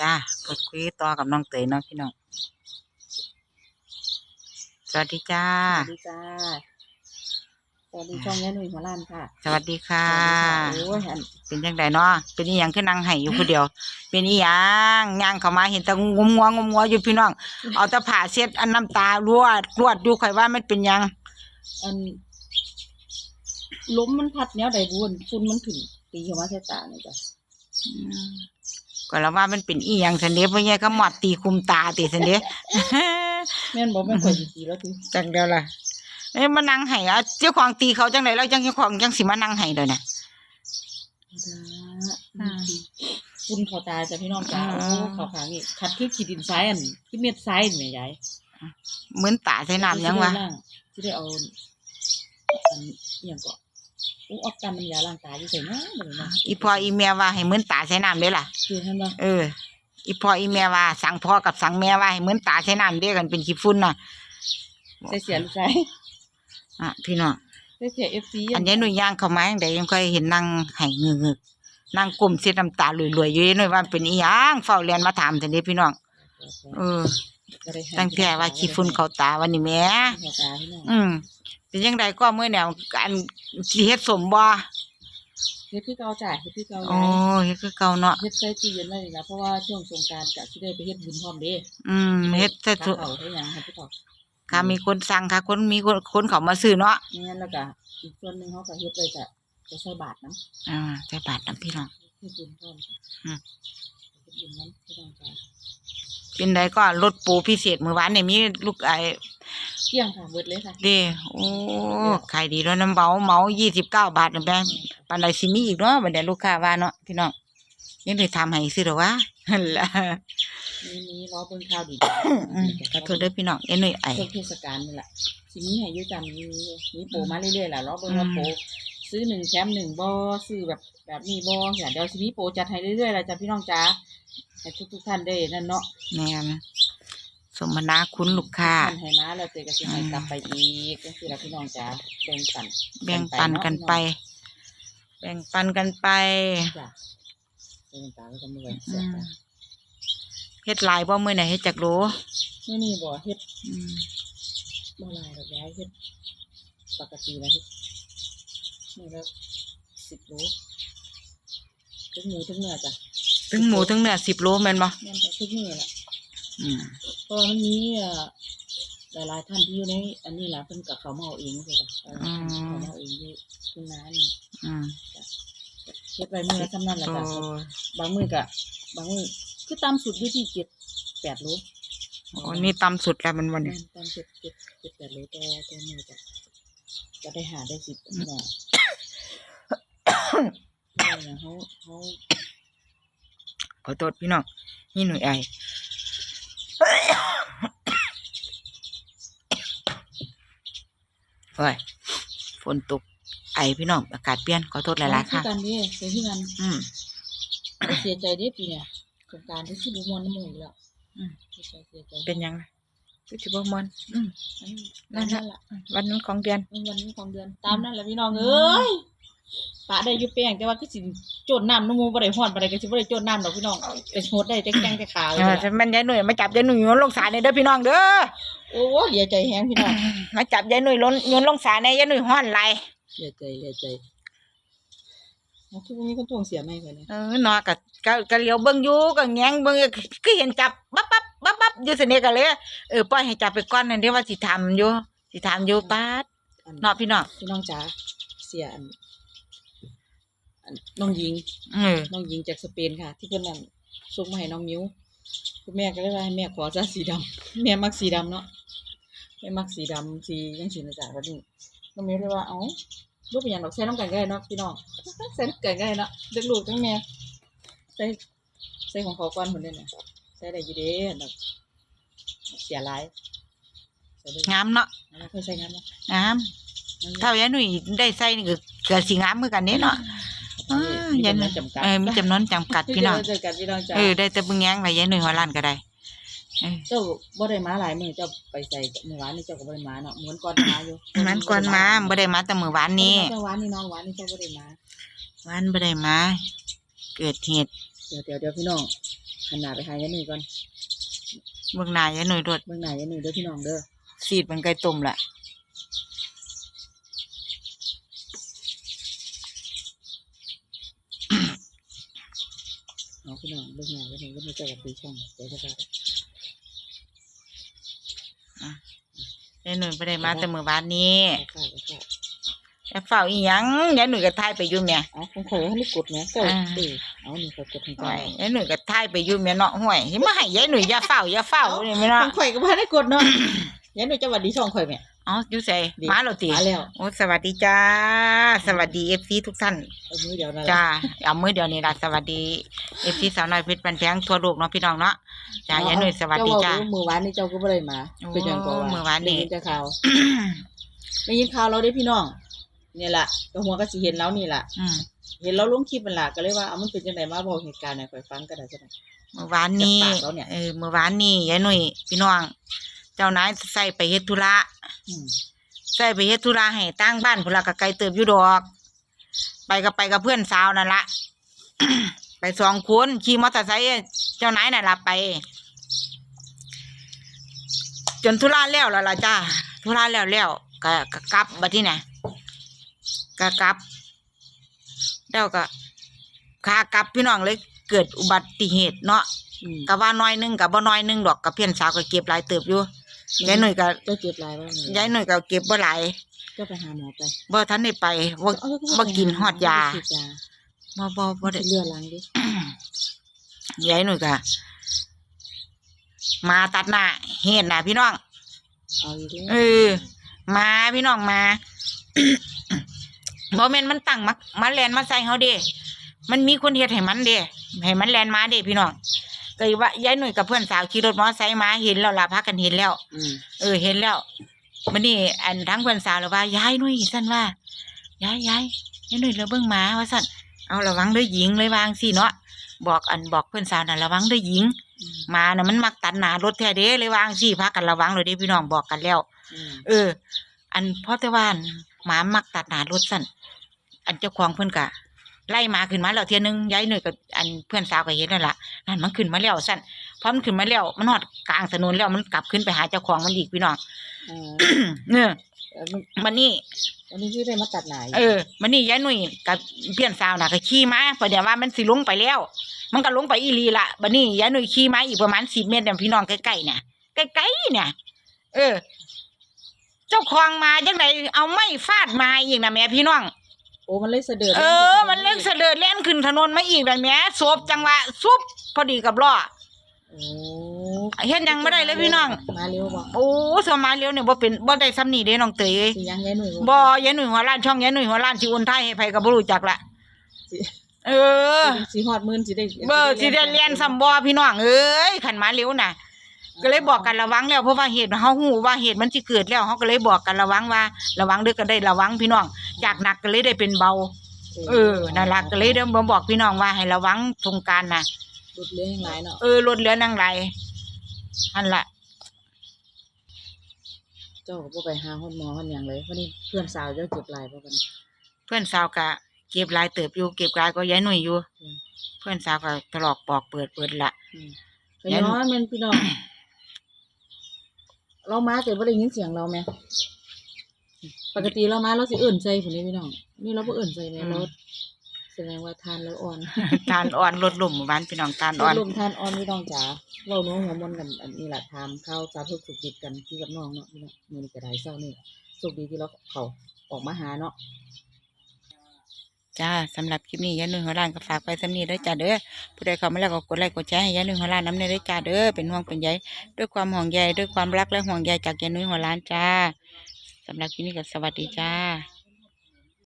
จ้ากดคุยต่อกับน้องเตยเนาะพี่น้องสวัสดีจ้า สวัสดีจ้า สวัสดีช่องแม่หนุ่ยหัวล้านค่ะสวัสดีค่ะ สวัสดีค่ะ โอ้ยอันเป็นจังไดเนาะเป็นอีหยังคือนั่งไห้อยู่ผู้เดียว เป็นอีหยังย่างเข้ามาเห็นแต่งมงัวงมงัวอยู่พี่น้อง เอาแต่ผ้าเช็ดอันน้ำตารวดรวดอยู่ข่อยว่ามันเป็นหยัง อันล้มมันพัดแนวใดบุญฝุ่นมันถึงตีเข้ามาใส่ตาเนี่ยจ้ะ ก็แล้วว่ามันเป็นอีหยังสันเดียเพราะไงก็หมอดตีคุมตาตีสันเดียแม่นบอกแม่นข่อยสิตีแล้วทีจังเดียวล่ะเอ้ยมานั่งไห้อะเจ้าของตีเขาจังไดแล้วจังเจ้าของจังสิมานั่งไห้เดี๋ยวนี้อ่าฝุ่นเข้าตาจ้ะพี่น้องจ้าอ่าโอ้เขาขางนี่คัดคือขีดดินทรายอันที่เม็ดทรายนี่แม่ยายเหมือนตาใส่น้ำยังวะที่ได้เอาอันอหย่างก็ อู้ออกกันน้ำยาล้างตาที่ใส่เนาะบ่ได้เนาะอีพ่ออีแม่ว่าให้เหมือนตาใส่น้ำเด้อล่ะ คือท่านว่าเออ อีพ่ออีแม่ว่า สั่งพ่อกับสั่งแม่ว่าให้เหมือนตาใส่น้ำเด้อกันเป็นขี้ฝุ่นน่ะใส่เสียลูกชายอะพี่น้อง ใส่เสีย FC อันนี้หนุ่ยย่างเข้ามาจังไดยังค่อยเห็นนั่งไห้เงึกๆนั่งกลมเสียน้ำตาลอยๆอยู่หน่อยว่าเป็นอีหยังเฝ้าเรียนมาถามจังเด้พี่น้องเออ ตั้งแต่ว่าขี้ฝุ่นเข้าตาวันนี้แหม่เข้าตาพี่น้อง อืม เป็นยังไงก็เมื่อแนวอันสิเฮ็ดสมบ่เฮ็ดคือเก่าจ้ะเฮ็ดคือเก่าโอ้ยายเฮ็ดคือเก่าเนาะเฮ็ดใส่ตู้เย็นไว้นี่ล่ะเพราะว่าช่วงสงกรานต์ก็สิได้ไปเฮ็ดบุญพร้อมเด้อืมเฮ็ดแต่ถ้าสุเขาได้หยังให้พี่ตอบค่ะมีคนสั่งค่ะ คนมีคนคนเขามาซื้อเนาะไม่งั้นแล้วก็อีกส่วนหนึงเขาก็เฮ็ดไว้จะจะใส่บาตรนํอ่าใส่บาทนํพี่น้องเฮ็ดบุญพร้อมจ้ะอืมเฮ็ดบุญนํพี่น้องจ้ะเป็นใดก็รถปูพิเศษมื้อวานนี่มีลูกไอ้ เที่ยงค่ะเบิดเลยค่ะเด้โอ้ขายดีแล้วน้ำเบาเหมา29บาทนะแม่ปานใดสิมีอีกเนาะบัดนี้ลูกค้าว่าเนาะพี่น้องยังได้ทำให้ซื้อดอกวะหั่นล่ะมีมีรอเบิ่งข่าวดีอืมขอโทษเด้อพี่น้องเอ้ยหนุ่ยไอ้ช่วงเทศกาลนี่แหละสิมีให้อยู่จ้ะมีมีมีโปรมาเรื่อยๆแหละรอเบิ่งว่าโปรซื้อหนึ่งแถมหนึ่งบ่ซื้อแบบแบบนี้บ่เดี๋ยวสิมีโปรจัดให้เรื่อยๆแหละจ้ะพี่น้องจ้าให้ทุกๆท่านได้นั่นเนาะแม่น สมนาคุณลูกค้าท่านให้มาแล้วเจอก็สิให้กลับไปอีกก็คือละพี่น้องจ้าแบ่งปันแบ่งปันกันไป แบ่งปันกันไปจ้ะแบ่งปันกันด้วยอืมเฮ็ดหลายบ่มื้อไหนเฮ็ดจักโลนี่นี่บ่เฮ็ดอืมบ่หลายดอกยายเฮ็ดปกตินะเฮ็ดนี่แล้ว10โลทุกหมูทุกเนื้อจ้ะถึงหมูถึงเนื้อ10โลแม่นบ่แม่นจ้ะทุกมื้อแหละอืมเพ ราะว่ามันมีเอ่อหลายๆท่านที่อยู่ในอันนี้แหละเพิ่นกับเขามาเอาเองเลยจ้ะเออเขามาเอาเองอยู่ทุ่งนานี่อืมเฮ็ดไว้มื้อละจำนั้นแหละโอ้จ้ะบางมื้อก็บางมื้อคือตามสุดอยู่ที่เจ็ดแปดโลโอ้นี่ต่ำสุดแล้วมันวันแม่นี้นตามเจ็ดเจ็ดเจ็ดแปดโลต่อต่อมื้อจ้ะจะได้หาได้สิบหน่อเนี่ยเขาเขาขอโทษพี่น้องนี่หน่วยไอ โอ้ยฝนตกไอพี่น้องอากาศเปลี่ยนขอโทษหลายๆค่ะเสียกันเด้เสียที่กันอืมเสียใจเด้ปีเนี่ยสงกรารที่สิบุมวนน้ำมูกอีกแล้วอืมเสียใจเสียใจเป็นยังไงคือสิบ่มอนอืมอันนี้นั่นั่นนล่ะแหละวันนั้นของเดือนวันนี้ของเดือนตามนั่นแหละพี่น้องเอ้ย ปะได้อยู่แป้งแต่ว่าคือสิโจดน้ำน้ำมูบ่ได้ฮ้อนบ่ได้ก็สิบ่ได้โจดน้ำดอกพี่น้องแต่โหดได้แต่แกงแต่ขาวเออมันยายหนุ่ยมาจับยายหนุ่ยโยนลงสาในเด้อพี่น้องเด้อ โอ้เหลียใจแฮงพี่น้องมาจับยายหนุ่ยลนโยนลงสาในยายหนุ่ยห้อนไหลเหลียใจเหลียใจเอาคือบ่มีคนทวงเสียไหมคนนี้เออเนอก็ก็ก็เลี้ยวเบิ่งอยู่ก็แงงเบิ่งก็เห็นจับปั๊บปั๊บปั๊บปั๊บอยู่เสยเนก็เลยเออปล่อยให้จับไปก่อนนั่นเด้ว่าสิทำอยู่สิทำอยู่ป๊าดอันเนาะพี่น้องพี่น้องจ๋าเสียอันอั นน้องหญิงเออน้องหญิงจากสเปนค่ะ ที่เพิ่นนั่นส่งมาให้น้องมิ้วคุณแม่ก็เลยว่าให้แม่ขอจ้าสีดำแม่มักสีดำเนาะแม่มักสีดำสียังสีนะจ๊ะวันนี้น้องมิ้วเลยว่าเอ้าลูกเป็นหยังดอกใส่น้ำกันก็ได้เนาะพี่น้อง ใส่น้ำกันก็ได้เนาะเด็กลูกทั้งแม่ใส่ใส่ของเขาก่อนคนเดียวน่ะใส่ได้อยี่เด้ดอกเสียหลายใส่ได้งามเนาะแล้วเคยใส่งานเนาะงามถ้ายายหนุ่ยได้ใส่นี่ก็ก็สิงามเหมือนกันเด้เนาะเออ ยายหนุ่ยจำกัดเออมีจำนวนจำกัดพี่น้องเจอกันพี่น้องจ้าเออได้แต่เบิ่งแยงไว้ยายหนุ่ยหัวล้านก็ได้เออเจ้าบ่ได้มาหลายมื้อเจ้าไปใส่เมื่อวานนี่เจ้าก็บ่ได้มาเนาะเหมือนก่อนมาอยู่มันก่อนมาบ่ได้มาแต่มื้อวานนี้เมื่อวานนี่น้องวานนี่เจ้าบ่ได้มาวันบ่ได้มาเกิดเหตุเดี๋ยวเดี๋ยวเดี๋ยวพี่น้องหันหน้าไปหายายหนุ่ยก่อนเบิ่งหน้ายายหน่อยรถเบิ่งหน้ายายหนุ่ยเด้อพี่น้องเด้อสีดมันไก่ต้มละ เอาพี่น้องเบิ่งหน้ายายหนุ่ยก็ไม่เจอกับปีช่องเดี๋ยวจะไปยายหน่ยบ่ได้มาแต่เมื้อวานนี้เอาเข้าอาเข้าแต่เฝ้าอีหยังยายหน่ยก็ทายไปอยู่แม่เอาของข่อยให้กดแหมเจ้าอ่าเออเอานี่ข่อยกดให้ห่เจ้าวยยายหน่ยก็ทายไปอยู่แม่เนาะห่วยสิมาให้ยายหน่อยอย่าเฝ้าอย่าเฝ้านี่แม่ขเนาะองข่อยก็บ่ได้กดเนาะยายหนุ่ยจะหวัดดีช่องข่อยแม่เอ๋ออยู่ไสดีมาแล้วติมาแล้ว โอ้สวัสดีจ้า สวัสดี FC ทุกท่าน เอามือเดียวนั่นแหละจ้าเอามือเดียวนี่ล่ะสวัสดี FC สาวน้อยเพชรบันแพงทั่วโลกเนาะพี่น้องเนาะจ้ายายหน่อยสวัสดีจ้าเว้มือวานนี่เจ้าก็บ่ได้มา โอ้เป็นจังก็ว่ามื้อวานนี่ ได้ยิแต่ข่าวได้ยินข่าวเราได้พี่น้องเนี่ยล่ะก็หัวก็สิเห็นแล้วนี่ล่ะ อืมเห็นเราลงคลิปมันล่ะก็เลยว่าเอามันเป็นจังไดมาบอกเหตุการณ์ให้ข่อยฟังก็ได้จังไดเมื่อวานนี้จากปากเราเนี่ย เออเมื่อวานนี้ยายหนุ่ยพี่น้องเจ้านายใส่ไปเฮ็ดธุระอืมใส่ไปเฮ็ดธุระให้ตั้งบ้านพุ่นละก็ไกลเติบอยู่ดอก ไปก็ไปกับเพื่อนสาวนั่นละไปสองคนขี่มอเตอร์ไซค์เจ้านายน่ะละไป จนธุระแล้วแล้วล่ะจ้าธุระแล้วแล้วก็ก็กลับบัดที่ไหนก็กลับแล้วก็ขากลับพี่น้องเลยเกิดอุบัติเหตุเนาะอืมก็ว่าน้อยหนึงกับบ่น้อยหนึงดอกกับเพื่อนสาวก็เก็บหลายเติบอยู่ ยายหนุ่ยก็เจ้าเจ็บหลายบ่เนี่ยยายหนุ่ยก็เก็บบ่หลายเจ้าไปหาหมอไปบ่ทันได้ไปบ่เอาเจ้าบ่กินฮอดยาฉีดยาบ่บ่บ่ได้เลือดล้างดิยายหนุ่ยก็มาตัดหน้าเห็นน่ะพี่น้องเอาอีกแล้วเออมาพี่น้องมาบ่แม่นมันตั้งมามาแลนมาใส่เฮาเด้มันมีคนเฮ็ดให้มันเด้ให้มันแลนมาเด้พี่น้อง ก็ว่ายายหนุ่ยกับเพื่อนสาวขี่รถมอเตอร์ไซค์มาเห็นแล้วล่ะพากันเห็นแล้ว อืมเออเห็นแล้วมันนี่อันทั้งเพื่อนสาวเลยว่ายายหนุ่ยสั่นว่ายายยายยายหนุ่ยเราเบิ่งหมาว่าสั่นเอาระวังเด้อหญิงเลยวางสิเนาะบอกอันบอกเพื่อนสาวน่ะระวังเด้อหญิงอืมหมาน่ะมันมักตัดหนารถแท้เด้เลยวางสิพากันระวังเลยเด้พี่น้องบอกกันแล้ว อืมเออ อันเพราะแต่ว่าอันหมามักตัดหนารถสั่นอันเจ้าของเพิ่นกะ ไล่หมาขึ้นมาแล้วเทียนึงยายหนุ่ยกับอันเพื่อนสาวก็เห็นนั่นล่ะนั่นมันขึ้นมาแล้วสั่นพอมันขึ้นมาแล้วมันหอดกลางถนนแล้วมันกลับขึ้นไปหาเจ้าของมันอีกพี่น้องอ่าเนี่ยเออมันมันนี่ วันนี้ที่ได้มาตัดหนายเออมันนี่ยายหนุ่ยกับเพื่อนสาวน่ะก็ขี่มาเพราะเดี๋ยวว่ามันสิลงไปแล้ว มันก็ลงไปอีหลีละบัดนี้ยายหนุ่ยขี่มาอีกประมาณสิบเมตรเนี่ยพี่น้องใกล้ๆเนี่ยใกล้ๆเนี่ย เออ เจ้าของมาจังไดเอาไม้ฟาดมาอีกนะแม่พี่น้องโอ้มันเลยเสะเดือดเออ มันเล็กเสลือเล่นขึ้นถนนมาอีกแบบแม่สวบจังหวะซุบพอดีกับล้อโอ้เฮ็ดหยังไม่ได้เลยพี่น้อง มาเร็วบ่โอ้สมาเลี้ยวเนี่ยบ่เป็นบ่ได้ซ้ำนี่เด้น้องเตยเอ้ยสิยังยายหนุ่ยบ่ยายหนุ่ยหัวล้านช่องยายหนุ่ยหัวล้านสิโอนไทยให้ไผก็บ่รู้จักละสิเออสิฮอดหมื่นสิได้เบอร์สิได้เรียนซ้ำบ่พี่น้องเอ้ยขันมาเร็วน่ะ ก็เลยบอกกันระวังแล้วเพราะว่าเหตุเฮาฮู้ว่าเหตุมันสิเกิดแล้วเฮาก็เลยบอกกันระวังว่า ระวังเด้อก็ได้ระวังพี่น้อง จากหนักก็เลยได้เป็นเบา เออนั่นล่ะก็เลยเด้มาบอกพี่น้องว่าให้ระวังสงกรารน่ะรุดเรื่องหลายเนาะเออรถเรือนางไรอันละเจ้าก็บ่ไปหาฮอดหมอฮอดหยังเลยวันนี้เพื่อนสาวเจ้าเจ็บหลายบ่บัดนี้ เพื่อนสาวกะเก็บหลายเติบอยู่เก็บหลายก็ย้ายหน่วยอยู่ อืม เพื่อนสาวก็ตลอกปอกเปิดเปิดละอืมก็ย้อนแม่นพี่น้อง เรามาแต่บ่ได้ยินเสียงเราแหม่ปกติเรามาเราสิเอิ่นใจพุ่นนี่พี่น้องนี่เราบ่เอิ่นใจแหม่เราแสดงว่าทานแล้วอ่อนทานอ่อนลดลมหมู่บ้านพี่น้องทานอ่อนลมทานอ่อนพี่น้องจ๋าเราโน้มหัวมนกันอันนี้แหละทำข้าวสาธุสุขดิบกันพี่กับน้องเนาะพี่น้องมื้อนี้ก็ได้เช้านี่สุขดีที่เราเขาออกมาหาเนาะ จ้าสำหรับคลิปนี้ย้ายหนึ่งหัวล้านก็ฝากไปสำนีเด้อจ้าเด้อผู้ใดเข้ามาแล้วก็กดไลค์กดแชร์ให้ย้ายหนึ่งหัวล้านน้ำเนยด้อจ้าเด้อเป็นห่วงเป็นใยด้วยความห่วงใยด้วยความรักและห่วงใยจากย้ายหนึ่งหัวล้านจ้าสำหรับคลิปนี้ก็สวัสดีจ้า